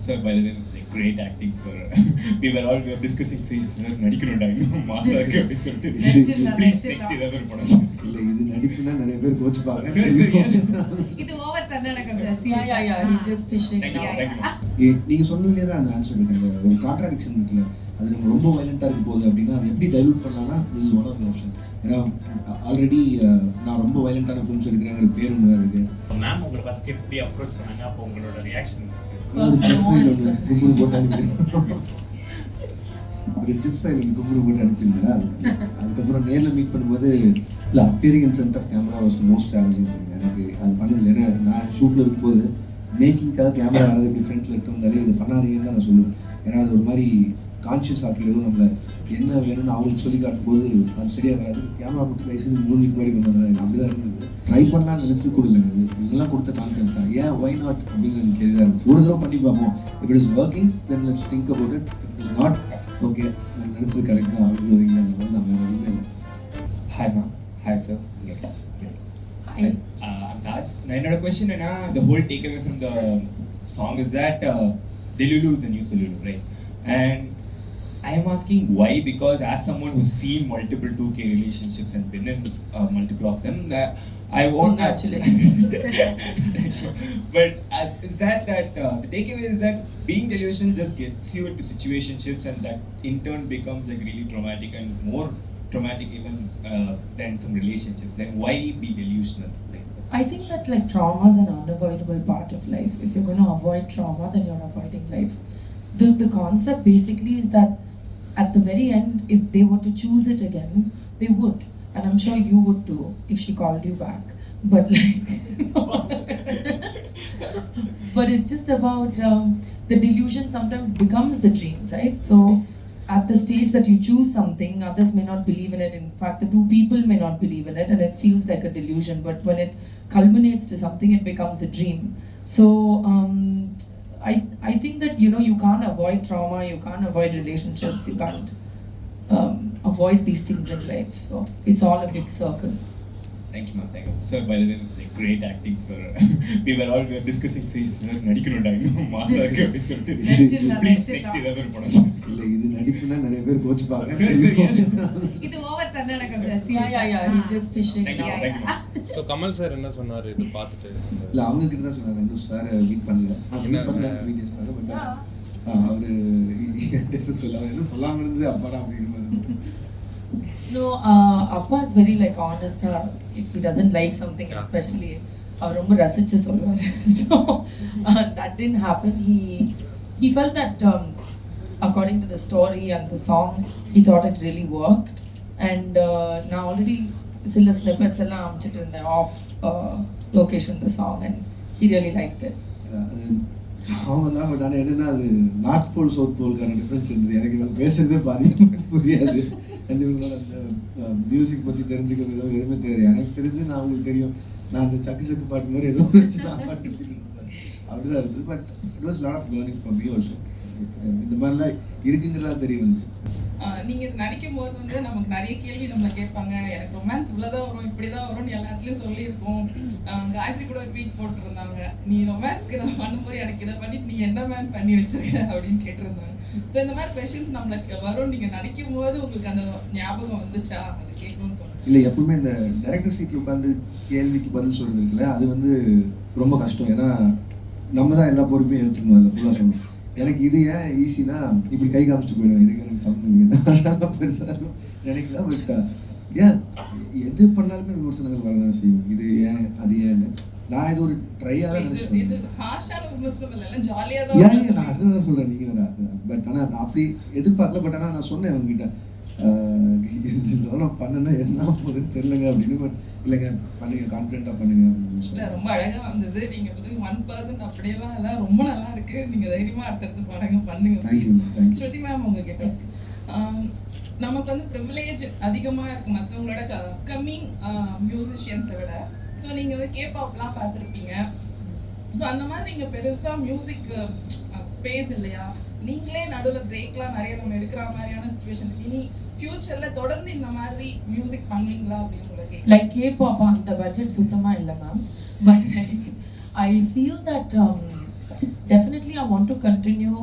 Sir, by the way, like, great acting, sir. we were all we were discussing, see, sir, நடிக்கணும்டா இன்னும் மாசா இருக்கு அப்படின்னு சொல்லிட்டு. Please. Next ஏதாவது ஒரு படம் சார் இல்லை இது நடிப்புனா நிறைய பேர் கோச்சுப்பாங்க. இது ஓவர் தன்னடக்கம் sir Yeah, yeah, yeah. He's just fishing. Thank you Yeah, thank you ஏ, நீங்க சொன்னதுலேயே தான் அந்த ஆன்சர் அந்த ஒரு கான்ட்ராடிக்ஷன் இருக்குல்ல அது நம்ம ரொம்ப வயலண்டா இருக்க போகுது அப்படின்னா அதை எப்படி டைலூட் பண்ணலாம்னா is one of the option ஏன்னா ஆல்ரெடி நான் ரொம்ப வயலண்டான ஃபிலிம்ஸ் எடுக்கிறேங்கிற பேர் ஒன்று தான் இருக்கு. மேம் உங்களை ஃபர்ஸ்ட் எப்படி அப்ரோச் பண்ணாங்க? அப்போ உங்களோட ரியாக்ஷன். கும்புடு போட்டு அனுப்பி ஒரு ஜிப் ஃபைல் ஒன்று கும்புடு போட்டு அனுப்பியிருந்தேன் அதுக்கப்புறம் நேரில் மீட் பண்ணும்போது இல்லை appearing in front of camera was most challenging எனக்கு அது பண்ணதில்லை. ஏன்னா நான் ஷூட்டில் இருக்கும்போது மேக்கிங்காக கேமரா யாராவது இப்படி ஃப்ரண்ட்டில் எடுத்து வந்தாலே இது பண்ணாதீங்கன்னு தான் நான் சொல்லுவேன். ஏன்னா அது ஒரு மாதிரி கான்ஷியஸ் ஆக்கிடுவோம் நம்மளை. என்ன வேணும்னு அவங்களுக்கு சொல்லி காட்டும்போது அது சரியாக வராது. கேமரா மட்டும் கை செய்து மூஞ்சிக்கு முன்னாடி கொண்டு வந்தாங்க அப்படி தான் இருந்தது. ட்ரை பண்ணலாம்னு நினச்சி கூட இல்லைங்க இது. இதெல்லாம் கொடுத்த கான்ஃபிடன்ஸ் தான். ஏன் ஒய் நாட் அப்படின்னு எனக்கு இருந்துச்சு ஒரு தடவை பண்ணி பார்ப்போம். It is working then let's think about it it is not okay நான் நினச்சது கரெக்ட் தான். அப்படின்னு தான் வேறு எதுவுமே இல்லை. Hi, ma'am. Hi, sir. Hi. Taj, another question and uh, the whole takeaway from the song is that uh, Delulu is the new delulu, right? And I am asking why because as someone who's seen multiple 2K relationships and been in uh, multiple of them, that I won't actually. but as, is that that uh, the takeaway is that being delusional just gets you into situationships and that in turn becomes like really traumatic and more traumatic even uh, than some relationships. Then why be delusional? I think that like trauma is an unavoidable part of life. If you're going to avoid trauma, then you're avoiding life. The the concept basically is that at the very end, if they were to choose it again, they would, and I'm sure you would too if she called you back. But like, but it's just about um, the delusion. Sometimes becomes the dream, right? So. At the stage that you choose something, others may not believe in it. In fact, the two people may not believe in it, and it feels like a delusion. But when it culminates to something, it becomes a dream. So um, I I think that you know you can't avoid trauma, you can't avoid relationships, you can't um, avoid these things in life. So it's all a big circle. Thank you. Sir, by the way, like, great acting, sir. we were all we were discussing, see, sir, நடிக்கணும்டா இன்னும் மாசா இருக்கு அப்படின்னு சொல்லிட்டு please. Next ஏதாவது ஒரு படம் sir இல்லை இது நடிப்புனா நிறைய பேர் கோச்சுப்பாங்க இது ஓவர் தன்னடக்கம் sir you, now. ma'am. Thank you, ma'am. So Kamal sir என்ன சொன்னார் இது பார்த்துட்டு இல்லை அவங்க கிட்ட தான் சொன்னாங்க இன்னும் சார் மீட் பண்ணல? மீட் பண்ணல வீடியோஸ்க்காக பட் அவரு என்கிட்ட சொல்ல எதுவும் சொல்லாம இருந்தது அப்பாடா அப்படின்னு No, uh, Appa is very like honest. Uh, if he doesn't like something, Yeah. especially, அவர் ரொம்ப ரசிச்சு சொல்லுவார் so that didn't happen. He he felt that um, according to the story and the song, he thought it really worked. And uh, நான் already சில snippets எல்லாம் அமைச்சிட்டு இருந்தேன் of location the song and he really liked it. அது அவன் தான் but ஆனால் என்னன்னா அது நார்த் போல் சவுத் போலுக்கான டிஃப்ரென்ஸ் இருந்தது எனக்கு இவங்க பேசுறதே பாதி புரியாது கண்டிப்பாக அந்த மியூசிக் பற்றி தெரிஞ்சுக்கிறதோ எதுவுமே தெரியாது. எனக்கு தெரிஞ்சு நான் அவங்களுக்கு தெரியும். நான் அந்த சக்கு சக்கு பாட்டு மாதிரி ஏதோ வச்சு நான் பாட்டு அப்படி தான் அப்படிதான் but it was lot of learning for me also இந்த மாதிரிலாம் இருக்குங்கிறதா தெரிய வந்துச்சு. நீங்க இது நடிக்கும் போது வந்து நமக்கு நிறைய கேள்வி நம்மளை கேட்பாங்க. எனக்கு ரொமான்ஸ் இவ்வளவுதான் வரும் இப்படிதான் வரும்னு எல்லா இடத்துலயும் சொல்லியிருக்கோம் காயத்ரி கூட ஒரு வீக் போட்டிருந்தாங்க. நீ ரொமான்ஸ்க்கு நான் பண்ணும்போது எனக்கு இதை பண்ணிட்டு நீ என்ன மேன் பண்ணி வச்சிருக்க அப்படின்னு கேட்டிருந்தாங்க. ஸோ இந்த மாதிரி கொஷின்ஸ் நம்மளுக்கு வரும் நீங்க நடிக்கும் போது உங்களுக்கு அந்த ஞாபகம் வந்துச்சா? அது கேட்கணும்னு தோணுச்சு. இல்லை எப்பவுமே இந்த டைரக்டர் சீட்டில் உட்காந்து கேள்விக்கு பதில் சொல்றது இருக்குல்ல அது வந்து ரொம்ப கஷ்டம். ஏன்னா நம்ம தான் எல்லா பொறுப்பையும் எடுத்துக்கணும் அதில் ஃபுல்லாக சொல்லணும். எனக்கு இது ஏன் ஈஸினா இப்படி கை காமிச்சிட்டு போயிடுவேன். இதுக்கு எனக்கு சம்மந்தம் பெருசாக நினைக்கல பட் ஏன்? எது பண்ணாலுமே விமர்சனங்கள் வரதான் செய்யும். இது ஏன்? அது ஏன்னு? நான் இது ஒரு ட்ரையாக தான் ஜாலியா ஏன்? நான் அதுதான் சொல்கிறேன் நீங்கள் பட் ஆனால் நான் அப்படி எதிர்பார்க்கல. பட் ஆனால் நான் சொன்னேன் அவங்ககிட்ட இதெல்லாம் பண்ணனா என்ன போகுதுன்னு தெரிலங்க அப்படின்னு பட் இல்லைங்க பண்ணுங்க கான்ஃபிடென்ட்டாக பண்ணுங்க அப்படின்னு இல்ல ரொம்ப அழகா வந்தது. நீங்க ஒன் பர்சன்ட் அப்படியெல்லாம் எல்லாம் ரொம்ப நல்லா இருக்கு. நீங்க தைரியமா அடுத்தடுத்து படங்க பண்ணுங்க. தேங்க்யூ தேங்க்யூ ஸ்ருதி மேம் உங்ககிட்ட. ஆம், நமக்கு வந்து ப்ரிவிலேஜ் அதிகமா இருக்கு. மற்றவங்களோட கம்மிங் மியூசிஷியன்ஸை விட. ஸோ நீங்க வந்து கேபாப்லாம் பார்த்துருப்பீங்க. ஸோ அந்த மாதிரி நீங்க பெருசா மியூசிக் ஸ்பேஸ் இல்லையா? நீங்களே நடுவில் பிரேக்லாம் நிறைய நம்ம எடுக்கிற மாதிரியான சுச்சுவேஷன் இனி ஃபியூச்சர்ல தொடர்ந்து இந்த மாதிரி மியூசிக் பண்ணுவீங்களா அப்படின்னு லைக் கேபாப் அந்த பட்ஜெட் சுத்தமா இல்ல ma'am but like I feel that definitely I want to continue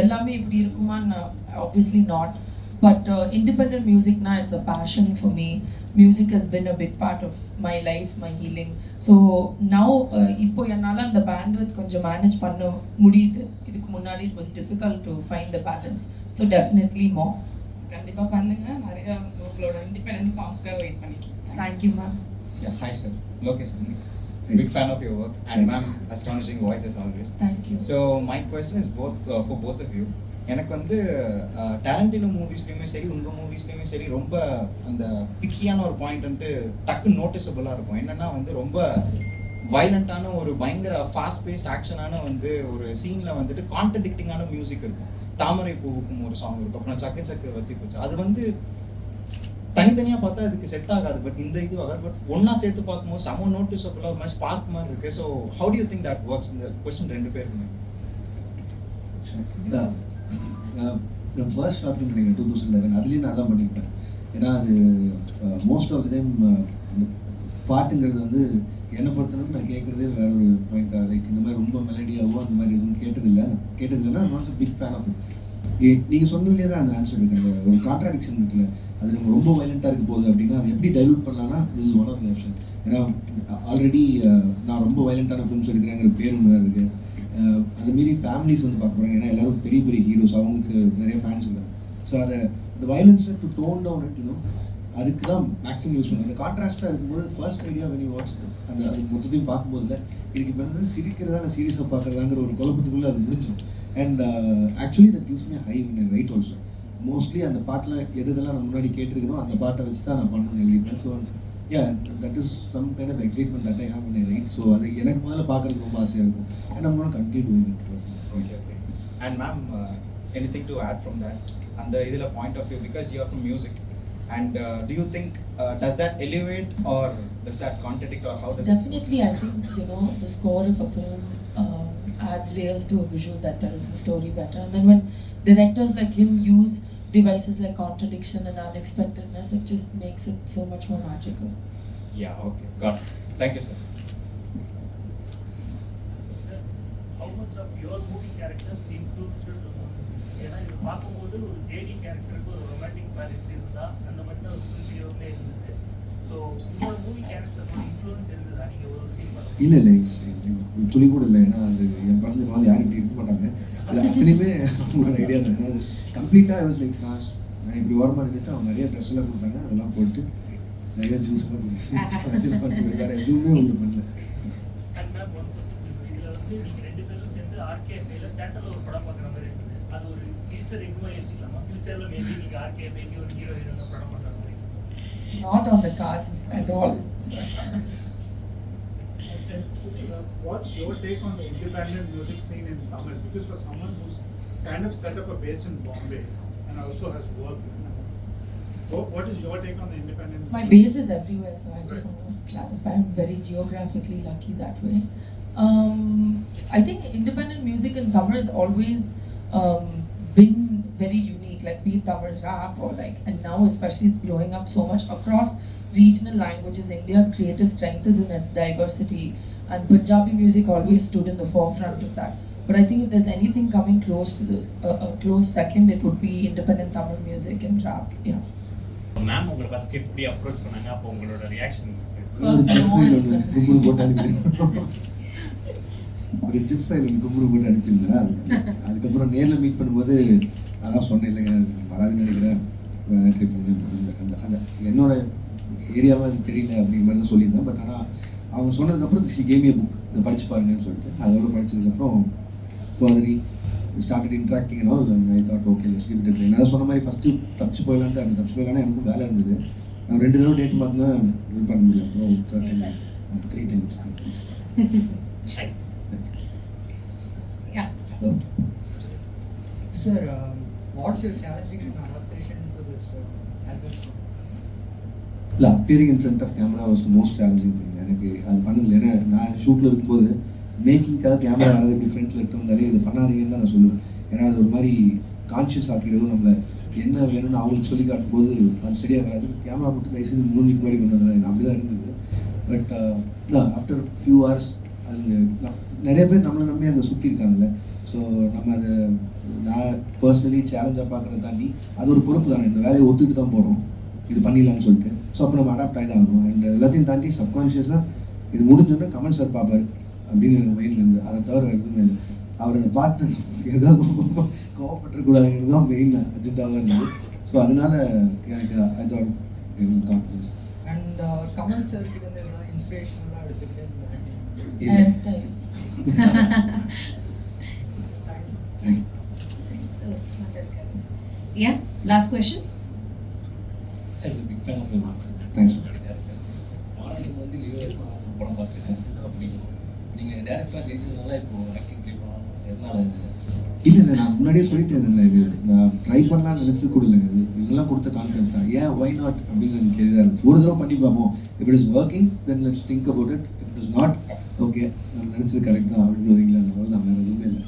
எல்லாமே இப்படி இருக்குமான்னு obviously not but independent மியூசிக்னா it's a passion for me music has been a big part of my life my healing so now இப்போ என்னால் அந்த bandwidth கொஞ்சம் manage பண்ண முடியுது இதுக்கு முன்னாடி it was difficult to find the balance so definitely more கண்டிப்பா பண்ணுங்க நிறைய உங்களோட independence சாங்ஸ்க்காக wait you, ma'am. Yeah, hi sir. Lokesh. Big fan of your work and ma'am, astonishing voice as always. Thank you. So my question is both uh, for both of you. எனக்கு வந்து Tarantino மூவிஸ்லையுமே சரி உங்கள் மூவிஸ்லையுமே சரி ரொம்ப அந்த பிக்கியான ஒரு point வந்துட்டு டக்கு நோட்டிசபிளாக இருக்கும் என்னன்னா வந்து ரொம்ப வைலண்ட்டான ஒரு பயங்கர ஃபாஸ்ட் பேஸ் ஆக்ஷனான வந்து ஒரு சீனில் வந்துட்டு கான்ட்ரடிக்டிங்கான மியூசிக் இருக்கும். தாமரை பூவுக்கும் ஒரு சாங் இருக்கும். அப்புறம் சக்கு சக்கு வத்தி போச்சு. அது வந்து தனித்தனியாக பார்த்தா அதுக்கு செட் ஆகாது. பட் இந்த இது ஆகாது பட் ஒன்றா சேர்த்து பார்க்கும்போது செம நோட்டிசபிளாக ஒரு மாதிரி ஸ்பார்க் மாதிரி இருக்கு. So how do you think that works இந்த கொஸ்டின் ரெண்டு பேருக்குமே. First short film two thousand eleven அதுலேயும் நான் தான் பண்ணிக்கிட்டேன். ஏன்னா அது மோஸ்ட் ஆஃப் த டைம் பாட்டுங்கிறது வந்து என்னை பொறுத்தளவுக்கு நான் கேட்குறதே வேற ஒரு பாயிண்ட்டாக லைக் இந்த மாதிரி ரொம்ப மெலடியாவோ அந்த மாதிரி எதுவும் கேட்டதில்லை. நான் கேட்டதில்லைன்னா not big fan of it நீங்கள் சொன்னதுலேயே தான் அந்த ஆன்சர் இருக்கு. அந்த ஒரு கான்ட்ராடிக்ஷன் இருக்குல்ல அது நம்ம ரொம்ப வைலண்ட்டாக இருக்க போகுது அப்படின்னா அதை எப்படி டைலூட் பண்ணலாம்னா this is one of the option ஏன்னா ஆல்ரெடி நான் ரொம்ப வைலண்ட்டான ஃபிலிம்ஸ் எடுக்கிறேங்கிற பேர் ஒன்று தான் இருக்குது அதுமாரி ஃபேமிலிஸ் வந்து பார்க்க போகிறாங்க ஏன்னா எல்லோரும் பெரிய பெரிய ஹீரோஸ் அவங்களுக்கு நிறைய ஃபேன்ஸ் இருக்காங்க. ஸோ அதை அந்த வயலன்ஸை டு டோன் டவுன் இருக்கணும் அதுக்கு தான் மேக்ஸிமம் யூஸ் பண்ணுவோம் அந்த கான்ட்ராஸ்ட்டாக இருக்கும்போது ஃபர்ஸ்ட் ஐடியா வெனி வாட்ச் அந்த அது மொத்தத்தையும் பார்க்கும்போதுல இதுக்கு இப்போ சிரிக்கிறதா இல்லை சீரியஸாக பார்க்குறதாங்கிற ஒரு குழப்பத்துக்குள்ளே அது முடிஞ்சிடும் and actually that use me high in right also mostly அந்த பாட்டில் எது எதெல்லாம் நான் முன்னாடி கேட்டிருக்கணும் அந்த பாட்டை வச்சு தான் நான் பண்ணணும்னு எழுதிப்பேன் so yeah that is some kind of excitement that I have in right so அது எனக்கு முதல்ல பார்க்குறதுக்கு ரொம்ப ஆசையாக இருக்கும். அண்ட் நம்ம continue doing okay and ma'am anything to add from that அந்த இதில் point of view because you are from music and uh, do you think uh, does that elevate or does that contradict or how does Definitely, I think you know the score of a film um, adds layers to a visual that tells the story better. And then when directors like him use devices like contradiction and unexpectedness, it just makes it so much more magical. it? Yeah, okay, got it. Thank you, sir. Sir, how much of your movie characters influenced the movie? ஏன்னா இது பார்க்கும்போது ஒரு JD கேரக்டருக்கு ஒரு romantic மேர் எப்படி இருந்தா அந்த தான் ஒரு வீடியோவுமே இருந்தது. ஸோ உங்களோட மூவி கேரக்டரோட இன்ஃப்ளூயன்ஸ் இருந்ததா நீங்கள் ஒரு சீன் இல்லை இல்லை துளி கூட இல்லை. ஏன்னா அது என் படத்துல மாதிரி யாரும் இப்படி இருக்க மாட்டாங்க அது அத்தனையுமே அவங்களோட ஐடியா தான். ஏன்னா அது கம்ப்ளீட்டாக வாஸ் லைக் நான் நான் இப்படி ஓரமாக இருந்துட்டு அவங்க நிறைய ட்ரெஸ் எல்லாம் கொடுத்தாங்க. அதெல்லாம் போட்டு நிறைய ஜூஸ் எல்லாம் குடிச்சு வேறு எதுவுமே ஒன்று பண்ணல. ரெண்டு பேரும் சேர்ந்து தேட்டரில் ஒரு படம் பார்க்குற மாதிரி இருக்குது அது ஒரு ஈஸ்டர் எங்குமே வச்சுக்கலாமா ஃபியூச்சரில் மேபி நீங்கள் ஆர்கேஎஃப்க்கு ஒரு ஹீரோ ஹீரோயின் படம் பண்ணுற மாதிரி Not on the cards at all. Uh, What's your take on the independent music scene in Tamil? Because for someone who's kind of set up a base in Bombay and also has worked, what, what is your take on the independent? My base is everywhere, so I just want to clarify. I'm very geographically lucky that way. Um, I think independent music in Tamil has always um, been very unique, like be it Tamil rap or like, and now especially it's blowing up so much across regional languages. India's greatest strength is in its diversity, and Punjabi music always stood in the forefront of that. But I think if there's anything coming close to this, uh, a close second, it would be independent Tamil music and rap. Yeah. Ma'am உங்களை first எப்படி approach பண்ணாங்க அப்போ உங்களோட reaction ஒரு zip file கும்புடு போட்டு அனுப்பியிருந்தேன். அது- அதுக்கப்புறம் நேரில் மீட் பண்ணும்போது அதான் சொன்னேன் இல்லைங்க வராதுன்னு நினைக்கிறேன். ட்ரை அந்த அந்த என்னோட ஏரியாவாக அது தெரியல அப்படிங்கிற மாதிரி தான் சொல்லியிருந்தேன். பட் ஆனால் அவங்க சொன்னதுக்கப்புறம் ஷி கேமிய புக் இதை படிச்சு பாருங்கன்னு சொல்லிட்டு அதோட படிச்சதுக்கப்புறம் further started interacting let's give it a try. நான் சொன்ன மாதிரி ஃபஸ்ட்டு தப்பிச்சு போயிடலான்ட்டு அந்த தப்பிச்சு போயிடலான்னு எனக்கும் வேலை இருந்தது. நான் ரெண்டு தடவை டேட் மாற்றினா இது பண்ண முடியல. அப்புறம் third time three times what's challenging adaptation to this uh, album song? இல்லை appearing in front of camera was the most challenging thing எனக்கு அது பண்ணதில்லை ஏன்னா நான் ஷூட்டில் இருக்கும்போது மேக்கிங்காக கேமரா யாராவது இப்படி ஃப்ரண்ட்டில் எடுத்து வந்தாலே இது பண்ணாதீங்கன்னு தான் நான் சொல்லுவேன். ஏன்னா அது ஒரு மாதிரி கான்ஷியஸ் ஆக்கிடுவோம் நம்மளை என்ன வேணும்னு அவங்களுக்கு சொல்லி காட்டும்போது அது சரியாக வராது. கேமரா மட்டும் தயவுசெய்து மூஞ்சிக்கு முன்னாடி கொண்டு வந்தேன் அப்படி தான் இருந்தது. பட் ஆஃப்டர் ஃபியூ ஹவர்ஸ் அது நிறைய பேர் நம்மளை நம்பி அதை சுற்றி இருக்காங்கல்ல. ஸோ நம்ம அதை நான் பர்சனலி சேலஞ்சாக பார்க்குறத தாண்டி அது ஒரு பொறுப்பு தானே. இந்த வேலையை ஒத்துக்கிட்டு தான் போகிறோம் இது பண்ணிடலாம்னு சொல்லிட்டு. ஸோ அப்போ நம்ம அடாப்ட் ஆகி தான் ஆகணும். அண்ட் எல்லாத்தையும் தாண்டி சப்கான்ஷியஸாக இது முடிஞ்சோடனே கமல் சார் பார்ப்பார் அப்படின்னு எனக்கு மைண்டில் இருந்து. அதை தவிர எதுவுமே இல்லை. அவர் அதை பார்த்து ஏதாவது கோவப்பட்டுறக்கூடாதுங்கிறது தான் மெயின் அஜெண்டாவாக இருந்தது. ஸோ அதனால எனக்கு I thought confidence and Kamal sir கிட்ட இன்ஸ்பிரேஷன்லாம் எடுத்துக்கிட்டு இல்லை. Yeah, last question. Big fan of you thanks ஆனால் நீங்கள் வந்து யூஎஸ் படம் பார்த்துருக்கேன் அப்படி நீங்கள் டேரக்டராக ஜெயிச்சதுனால இப்போ ஆக்டிங் ட்ரை பண்ணலாம் எதனால? இல்லை இல்லை நான் முன்னாடியே சொல்லிட்டேன் இல்லை இது நான் ட்ரை பண்ணலாம்னு நினச்சது கூட இல்லைங்க இது இதெல்லாம் கொடுத்த கான்ஃபிடன்ஸ் தான். ஏன் ஒய் நாட் அப்படின்னு எனக்கு கேள்வியாக இருந்துச்சு. ஒரு தடவை பண்ணி பார்ப்போம். If it is working then let's think about it if it is not okay நம்ம நினச்சது கரெக்ட் தான். அப்படின்னு வரீங்களா அவ்வளோதான் வேறு எதுவுமே இல்லை.